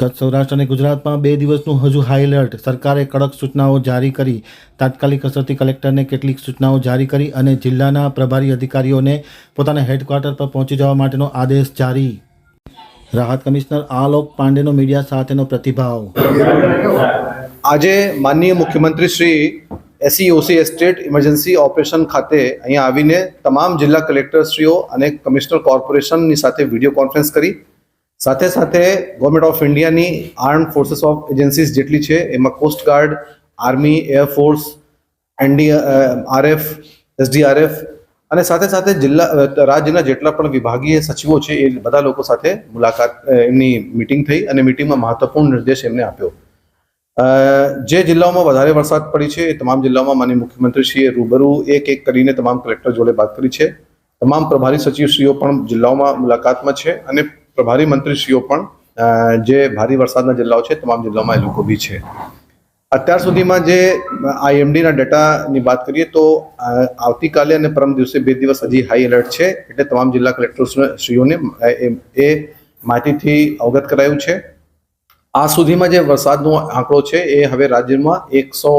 કચ્છ સૌરાષ્ટ્ર અને ગુજરાતમાં બે દિવસનું હજુ હાઈ એલર્ટ સરકારે કડક સૂચનાઓ જારી કરી, તાત્કાલિક અસરથી કલેક્ટરને કેટલીક સૂચનાઓ જારી કરી અને જિલ્લાના પ્રભારી અધિકારીઓને પોતાના હેડક્વાર્ટર પર પહોંચી જવા માટેનો આદેશ જારી. રાહત કમિશનર આલોક પાંડેનો મીડિયા સાથેનો પ્રતિભાવ. આજે માનનીય મુખ્યમંત્રી Shri SEOC state emergency operation ખાતે અહીંયા આવીને તમામ જિલ્લા કલેક્ટરશ્રીઓ અને કમિશનર કોર્પોરેશનની સાથે વીડિયો કોન્ફરન્સ કરી. સાથે સાથે ગવર્મેન્ટ ઓફ ઇન્ડિયાની આર્મ ફોર્સીસ ઓફ એજન્સીસ જેટલી છે, એમાં coast guard army air force NDRF SDRF અને સાથે સાથે જિલ્લા રાજ્યના જેટલા પણ વિભાગીય સચિવો છે, એ બધા લોકો સાથે મુલાકાત એમની મિટિંગ થઈ અને મિટિંગમાં મહત્વપૂર્ણ નિર્દેશ એમને આપ્યો. જે જિલ્લાઓમાં વધારે વરસાદ પડી છે, એ તમામ જિલ્લાઓમાં માનીય મુખ્યમંત્રીશ્રીએ રૂબરૂ એક એક કરીને તમામ કલેક્ટર જોડે વાત કરી છે. તમામ પ્રભારી સચિવશ્રીઓ પણ જિલ્લાઓમાં મુલાકાતમાં છે અને પ્રભારી મંત્રીશ્રીઓ પણ જે ભારે વરસાદના જિલ્લાઓ છે, તમામ જિલ્લાઓમાં એ લોકો બી છે. અત્યાર સુધીમાં જે આઈએમડીના ડેટાની વાત કરીએ તો આવતીકાલે અને પરમ દિવસે બે દિવસ હજી હાઈ એલર્ટ છે, એટલે તમામ જિલ્લા કલેક્ટરશ્રીઓને એ માહિતીથી અવગત કરાયું છે. આ સુધીમાં જે વરસાદનો આંકડો છે, એ હવે રાજ્યમાં એકસો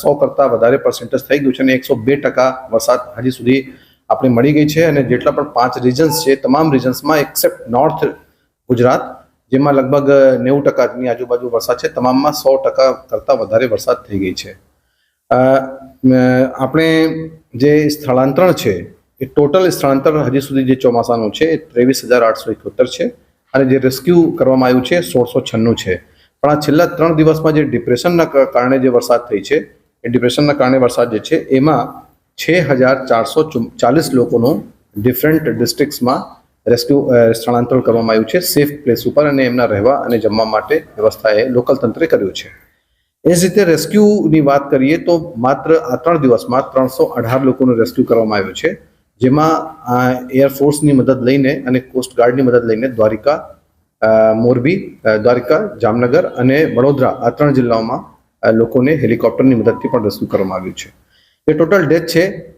સો કરતાં વધારે પર્સન્ટેજ થઈ ગયું છે અને એકસો બે ટકા વરસાદ હજી સુધી આપણે મળી ગઈ છે અને જેટલા પણ પાંચ રિજન્સ છે, તમામ રિજન્સમાં એક્સેપ્ટ નોર્થ ગુજરાત, જેમાં લગભગ નેવું ટકાની આજુબાજુ વરસાદ છે, તમામમાં સો ટકા કરતાં વધારે વરસાદ થઈ ગઈ છે. આપણે જે સ્થળાંતરણ છે, એ ટોટલ સ્થળાંતર હજી સુધી જે ચોમાસાનું છે, એ ત્રેવીસ હજાર આઠસો એકોતેર છે અને જે રેસ્ક્યુ કરવામાં આવ્યું છે, સોળસો છન્નું છે. પણ આ છેલ્લા ત્રણ દિવસમાં જે ડિપ્રેશનના કારણે જે વરસાદ થઈ છે, એ ડિપ્રેશનના કારણે વરસાદ જે છે, એમાં છ હજાર ચારસો ચાલીસ લોકોનું ડિફરન્ટ ડિસ્ટ્રિક્ટ્સમાં રેસ્ક્યુ સ્થળાંતર કરવામાં આવ્યું છે. સેફ પ્લેસ ઉપર અને એમના રહેવા અને જમવા માટે વ્યવસ્થાએ લોકલ તંત્રે કર્યું છે. એ જ રીતે રેસ્ક્યુની વાત કરીએ તો માત્ર આ ત્રણ દિવસમાં ત્રણસો અઢાર લોકોનું રેસ્ક્યુ કરવામાં આવ્યું છે. જેમાં એરફોર્સની મદદ લઈને અને કોસ્ટગાર્ડની મદદ લઈને દ્વારિકા મોરબી દ્વારિકા, જામનગર અને વડોદરા આ ત્રણ જિલ્લાઓમાં લોકોને હેલિકોપ્ટરની મદદથી પણ રેસ્ક્યુ કરવામાં આવ્યું છે. એ ટોટલ ડેથ છે.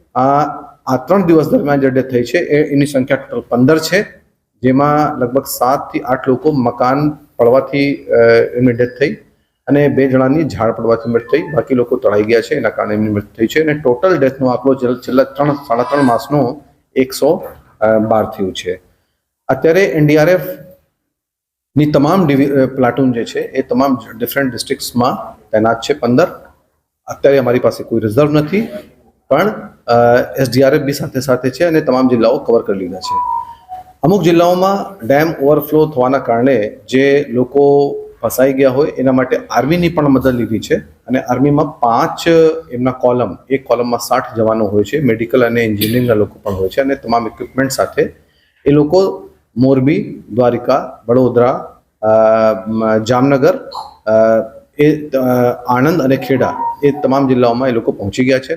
આ ત્રણ દિવસ દરમિયાન જે ડેથ થઈ છે એની સંખ્યા ટોટલ પંદર છે, જેમાં લગભગ સાતથી આઠ લોકો મકાન પડવાથી એમની ડેથ થઈ અને બે જણાની ઝાડ પડવાથી મૃત્યુ થઈ. બાકી લોકો તળાઈ ગયા છે, એના કારણે એમની મૃત્યુ થઈ છે અને ટોટલ ડેથનો આંકડો છેલ્લા- ત્રણ, સાડા ત્રણ માસનો એકસો બાર થયું છે. અત્યારે એનડીઆરએફની તમામ પ્લાટૂન જે છે, એ તમામ ડિફરન્ટ ડિસ્ટ્રિક્ટ્સમાં તૈનાત છે પંદર. અત્યારે અમારી પાસે કોઈ રિઝર્વ નથી, પણ એસડીઆરએફ બી સાથે સાથે છે અને તમામ જિલ્લાઓ કવર કરી લીધા છે. અમુક જિલ્લાઓમાં ડેમ ઓવરફ્લો થવાના કારણે જે લોકો ફસાઈ ગયા હોય, એના માટે આર્મીની પણ મદદ લીધી છે અને આર્મીમાં પાંચ, એમના કોલમ એક કોલમમાં સાઠ જવાનો હોય છે મેડિકલ અને એન્જિનિયરિંગના લોકો પણ હોય છે અને તમામ ઇક્વિપમેન્ટ સાથે એ લોકો મોરબી, દ્વારિકા, વડોદરા જામનગર એ આણંદ અને ખેડા એ તમામ જિલ્લાઓમાં એ લોકો પહોંચી ગયા છે.